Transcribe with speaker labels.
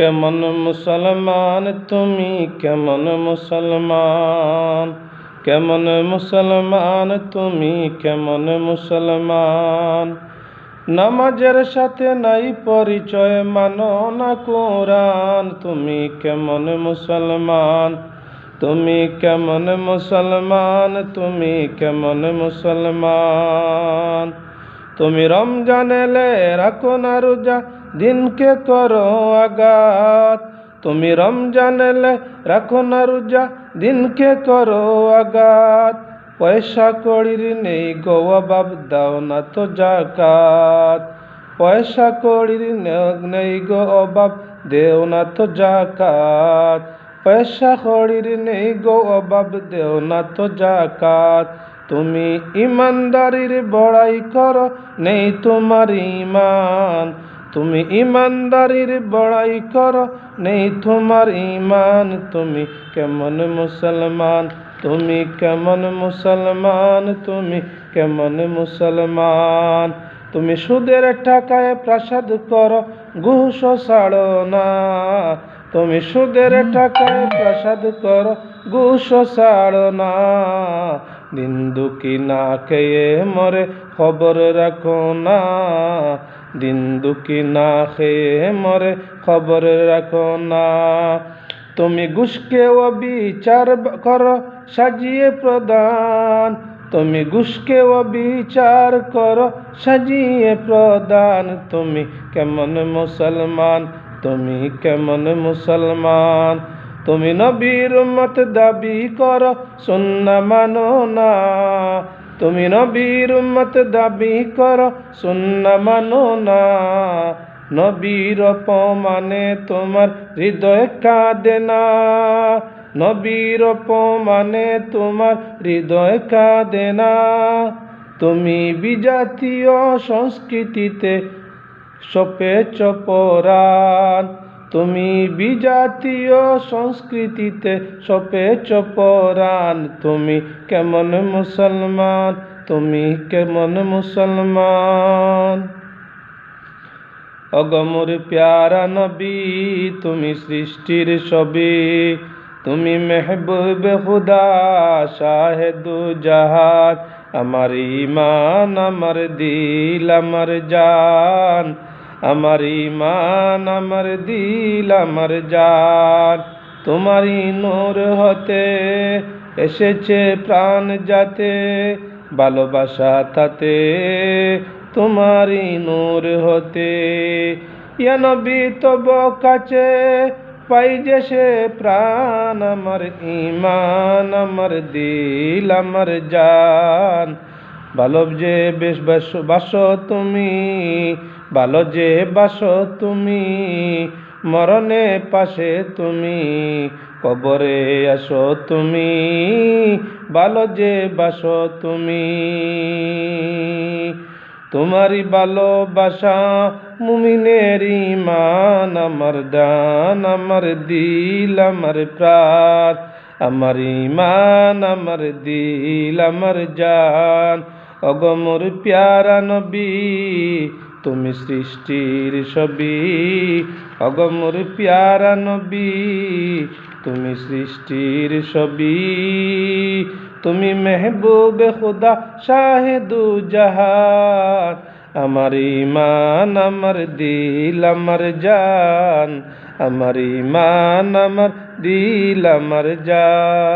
Speaker 1: কেমন মুসলমান, তুমি কেমন মুসলমান? কেমন মুসলমান, তুমি কেমন মুসলমান? নামাজের সাথে নাই পরিচয়, মানো না কোরআন। তুমি কেমন মুসলমান, তুমি কেমন মুসলমান, তুমি কেমন মুসলমান? তুমি রমজান এলে রাখো না রোজা দিনকে করো আঘাত। তুমি রমজান এলে রাখো না রোজা, দিনকে করো আঘাত। পয়সা কড়ির নেই গো অভাব, দাও না তো জাকাত। পয়সা কড়ির নেই গো অভাব, দেও না তো জাকাত। পয়সা কড়ির নেই গো অভাব, দেও না তো জাকাত। তুমি ইমানদারির বড়াই করো, নেই তোমার ইমান। তুমি ইমানদারির বড়াই করো, নেই তোমার ইমান তুমি কেমন মুসলমান, তুমি কেমন মুসলমান, তুমি কেমন মুসলমান। তুমি সুদের টাকায় প্রাসাদ করো, ঘুষ ছাড়ো না। তুমি সুদের টাকায় প্রাসাদ করো, ঘুষ ছাড়ো না। দিন দুঃখী না খেয়ে মরে খবর রাখো না। দিন দুঃখী না খেয়ে মরে খবর রাখো না। তুমি ঘুষকে অবিচার করো, সাজিয়ে প্রদান। তুমি ঘুষকে অবিচার করো, সাজিয়ে প্রদান। তুমি কেমন মুসলমান, তুমি কেমন মুসলমান। তুমি নবীর মত দাবি করো, সুন্না মানো না। তুমি নবীর মত দাবি কর, সুন্না মানো না। নবীর অপমানে তোমার হৃদয় কাঁদে না। নবীর অপমানে তোমার হৃদয় কাঁদে না। তুমি বিজাতীয় সংস্কৃতিতে সপে চপরান তুমি বিজাতীয় সংস্কৃতিতে সপে চপরান তুমি কেমন মুসলমান? তুমি কেমন মুসলমান? অগমর প্যারা নবী, তুমি সৃষ্টির ছবি। তুমি মেহবুব খুদা শাহেদু জাহান। আমার ইমান আমার দিল, আমার জান। আমার ইমান আমার দিল, আমার জান। তোমারই নূর হতে এসেছে প্রাণ যাতে, ভালোবাসা তাতে। তোমারই নূর হতে। নবী, তব কাছে পাই যে সে প্রাণ। আমার ইমান আমার দিল, আমার জান। ভালো যে বেশ বাস বাসো তুমি, ভালো যে বাসো তুমি, মরণে পাশে তুমি, কবরে আসো তুমি, ভালো যে বাসো তুমি। তোমারই ভালোবাসা মুমিনের ইমান, আমার দান, আমার দিল, আমার প্রাণ, আমার ইমান, আমার দিল, আমার জান। অগমর প্যারা নবী, তুমি সৃষ্টির ছবি। অগমর প্যারা নবী, তুমি সৃষ্টির ছবি। তুমি মেহবুব খুদা শাহেদু জাহান, আমার ইমান আমার দিল, আমার জান। আমার ইমান আমার দিল, আমার জান।